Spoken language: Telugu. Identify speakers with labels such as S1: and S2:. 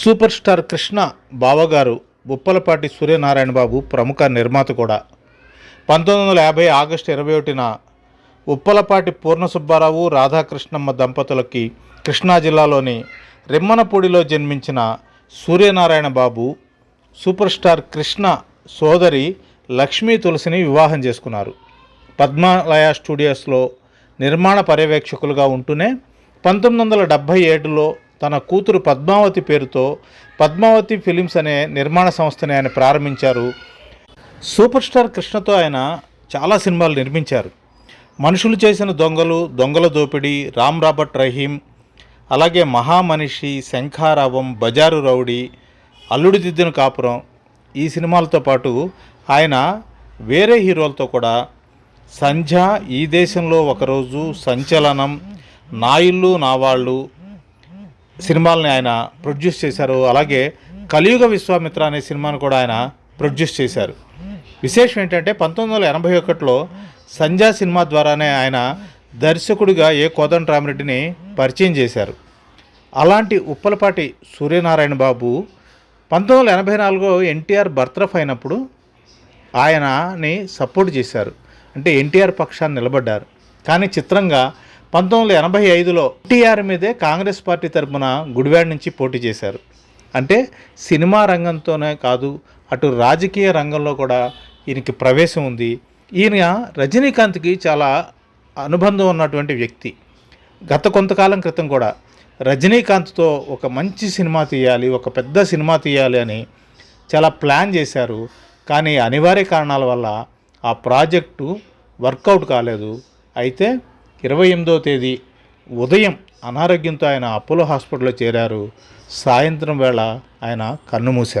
S1: సూపర్ స్టార్ కృష్ణ బావగారు ఉప్పలపాటి సూర్యనారాయణ బాబు ప్రముఖ నిర్మాత కూడా. పంతొమ్మిది వందల యాభై ఆగస్టు ఇరవై ఒకటిన ఉప్పలపాటి పూర్ణ సుబ్బారావు రాధాకృష్ణమ్మ దంపతులకి కృష్ణా జిల్లాలోని రిమ్మనపూడిలో జన్మించిన సూర్యనారాయణ బాబు సూపర్ స్టార్ కృష్ణ సోదరి లక్ష్మీ తులసిని వివాహం చేసుకున్నారు. పద్మాలయ స్టూడియోస్లో నిర్మాణ పర్యవేక్షకులుగా ఉంటూనే పంతొమ్మిది వందల డెబ్భై ఏడులో తన కూతురు పద్మావతి పేరుతో పద్మావతి ఫిలిమ్స్ అనే నిర్మాణ సంస్థని ఆయన ప్రారంభించారు. సూపర్ స్టార్ కృష్ణతో ఆయన చాలా సినిమాలు నిర్మించారు. మనుషులు చేసిన దొంగలు దొంగల దోపిడీ రామ్ రాబర్ట్ రహీం అలాగే మహామనిషి శంఖారావం బజారు రౌడీ అల్లుడు దిద్దిన కాపురం ఈ సినిమాలతో పాటు ఆయన వేరే హీరోలతో కూడా సంధ్య ఈ దేశంలో ఒకరోజు సంచలనం నా ఇల్లు నా వాళ్ళు సినిమాలని ఆయన ప్రొడ్యూస్ చేశారు. అలాగే కలియుగ విశ్వామిత్ర అనే సినిమాను కూడా ఆయన ప్రొడ్యూస్ చేశారు. విశేషం ఏంటంటే పంతొమ్మిది వందల ఎనభై ఒకటిలో సంధ్యా సినిమా ద్వారానే ఆయన దర్శకుడిగా ఏ కోదండరామరెడ్డిని పరిచయం చేశారు. అలాంటి ఉప్పలపాటి సూర్యనారాయణ బాబు పంతొమ్మిది వందల ఎనభై నాలుగులో ఎన్టీఆర్ బర్త్రఫ్ అయినప్పుడు ఆయనని సపోర్ట్ చేశారు. అంటే ఎన్టీఆర్ పక్షాన్ని నిలబడ్డారు. కానీ చిత్రంగా పంతొమ్మిది వందల ఎనభై ఐదులో ఎన్టీఆర్ మీదే కాంగ్రెస్ పార్టీ తరపున గుడివాడ నుంచి పోటీ చేశారు. అంటే సినిమా రంగంతోనే కాదు అటు రాజకీయ రంగంలో కూడా ఈయనకి ప్రవేశం ఉంది. ఈయన రజనీకాంత్కి చాలా అనుబంధం ఉన్నటువంటి వ్యక్తి. గత కొంతకాలం క్రితం కూడా రజనీకాంత్తో ఒక మంచి సినిమా తీయాలి ఒక పెద్ద సినిమా తీయాలి అని చాలా ప్లాన్ చేశారు. కానీ అనివార్య కారణాల వల్ల ఆ ప్రాజెక్టు వర్కౌట్ కాలేదు. అయితే ఇరవై ఎనిమిదో తేదీ ఉదయం అనారోగ్యంతో ఆయన అపోలో హాస్పిటల్లో చేరారు. సాయంత్రం వేళ ఆయన కన్నుమూశారు